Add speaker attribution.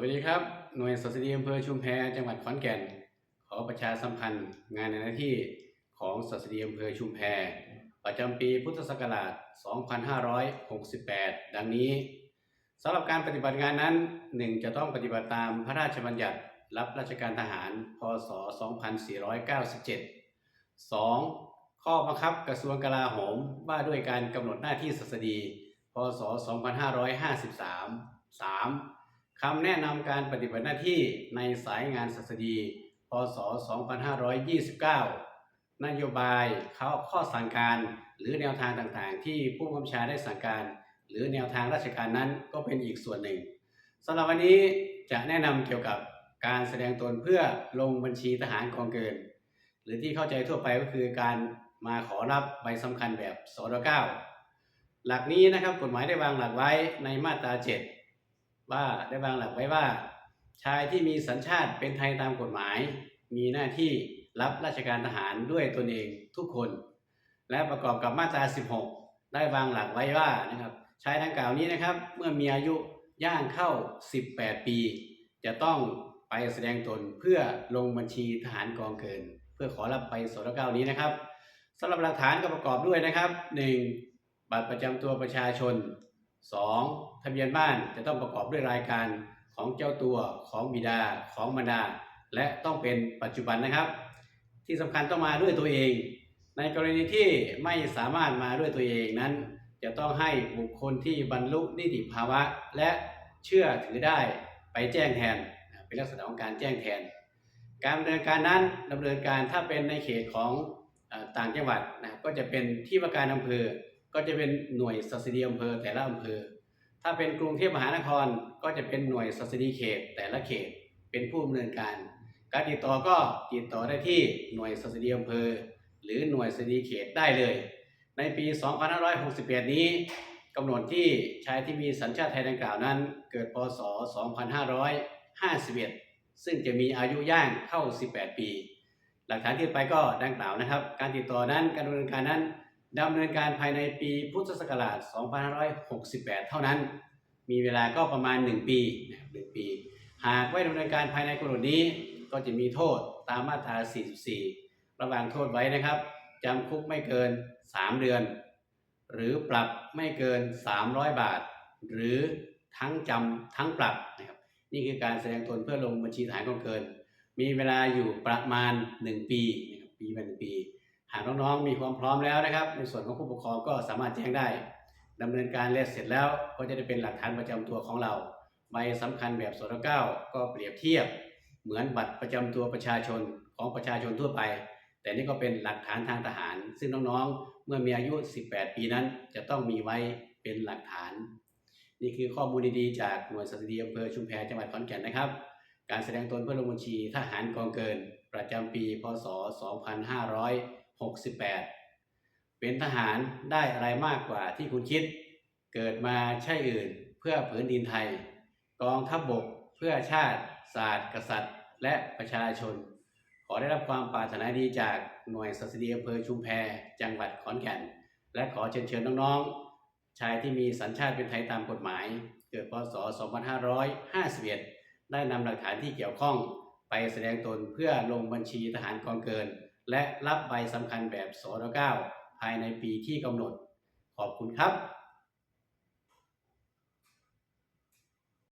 Speaker 1: วัสดีครับ หน่วยสสดีอำเภอชุมแพจังหวัดขอนแก่น ขอประชาสัมพันธ์ งานในหน้าที่ของสสดีอำเภอชุมแพ ประจำปีพุทธศักราช 2568 ดังนี้สำหรับการปฏิบัติงานนั้น 1. จะต้องปฏิบัติตามพระราชบัญญัติรับราชการทหาร พศ 2497 2. ข้อบังคับกระทรวงกลาโหมว่าด้วยการกำหนดหน้าที่สสดี พศ 2553 3. คำแนะนำการปฏิบัติหน้าที่ในสายงานศัสดี พศ 2529 นโยบายข้อข้อสั่งการหรือแนวทางต่างๆ ที่ผู้กำกับชาได้สั่งการ หรือแนวทางราชการนั้นก็เป็นอีกส่วนหนึ่งสำหรับวันนี้จะแนะนำเกี่ยวกับการแสดงตนเพื่อลงบัญชีทหารกองเกิน หรือที่เข้าใจทั่วไปก็คือการมาขอรับใบสำคัญแบบสร9หลักนี้นะครับกฎหมายได้วางหลักไว้ในมาตรา 7 ว่าได้วางหลักไว้ว่า ชายที่มีสัญชาติเป็นไทยตามกฎหมาย มีหน้าที่รับราชการทหารด้วยตนเองทุกคน และประกอบกับมาตรา 16 ได้วางหลักไว้ว่านะครับชายดังกล่าวนี้นะครับ เมื่อมีอายุย่างเข้า 18 ปี จะต้องไปแสดงตนเพื่อลงบัญชีทหารกองเกิน เพื่อขอรับไปสรเก้านี้นะครับสำหรับหลักฐานก็ประกอบด้วยนะครับ 1. บัตรประจำตัวประชาชน 2. ทะเบียนบ้านจะต้องประกอบด้วยรายการของเจ้าตัวของบิดาของมารดา และต้องเป็นปัจจุบันนะครับ ที่สำคัญต้องมาด้วยตัวเอง ในกรณีที่ไม่สามารถมาด้วยตัวเองนั้น จะต้องให้บุคคลที่บรรลุนิติภาวะ และเชื่อถือได้ไปแจ้งแทนเป็นลักษณะของการแจ้งแทน การดำเนินการนั้นดำเนินการถ้าเป็นในเขตของต่างจังหวัดนะก็จะเป็นที่ว่าการอำเภอ ก็จะเป็นหน่วยสัสดีอำเภอแต่ละอำเภอ ถ้าเป็นกรุงเทพมหานครก็จะเป็นหน่วยสัสดีเขตแต่ละเขตเป็นผู้ดำเนินการ การติดต่อก็ติดต่อได้ที่หน่วยสัสดีอำเภอ หรือหน่วยสัสดีเขตได้เลย ในปี 2561 นี้กำหนดที่ชายที่มีสัญชาติไทยดังกล่าวนั้น เกิดพศ 2551 ซึ่งจะมีอายุย่างเข้า 18 ปี หลักฐานที่ไปก็ดังกล่าวนะครับ การติดต่อนั้นการดำเนินการนั้น ดำเนินการภายในปีพุทธศักราช 2568 เท่านั้น มีเวลาก็ประมาณ 1 ปีนะครับ1ปี หากไม่ดำเนินการภายในกำหนดนี้ ก็จะมีโทษตามมาตรา 44 ระหว่างโทษไว้นะครับจำคุกไม่เกิน 3 เดือน หรือปรับไม่เกิน 300 บาท หรือทั้งจำทั้งปรับนะครับนี่คือการแสดงตนเพื่อลงบัญชีฐานกองเกิน มีเวลาอยู่ประมาณ 1 ปีนะครับปีละหนึ่งปี หากน้องๆมีความพร้อมแล้วนะครับ ในส่วนของผู้ปกครองก็สามารถแจ้งได้ดำเนินการแล้วเสร็จแล้วก็จะได้เป็นหลักฐานประจำตัวของเราใบสำคัญแบบสรเก้าก็เปรียบเทียบ เหมือนบัตรประจำตัวประชาชนของประชาชนทั่วไป แต่นี่ก็เป็นหลักฐานทางทหาร ซึ่งน้องๆ เมื่อมีอายุ 18 ปีนั้น จะต้องมีไว้เป็นหลักฐาน นี่คือข้อมูลดีๆ จากหน่วยสตรีอำเภอชุมแพจังหวัดขอนแก่นนะครับ การแสดงตนเพื่อลงบัญชีทหารกองเกิน ประจำปี พศ 68 เป็นทหารได้อะไรมากกว่าที่คุณคิด เกิดมาใช่อื่นเพื่อผืนดินไทย กองทัพบบกเพื่อชาติ ศาสตร์ กษัตริย์ และประชาชน ขอได้รับความปรารถนาดีจากหน่วยสสดีอำเภอชุมแพจังหวัดขอนแก่น และขอเชิญเชิญน้องๆ ชายที่มีสัญชาติเป็นไทยตามกฎหมาย เกิดพศ 2551 ได้นำหลักฐานที่เกี่ยวข้องไปแสดงตนเพื่อลงบัญชีทหารกองเกิน และรับใบสำคัญแบบสอ9ภายในปีที่กำหนด ขอบคุณครับ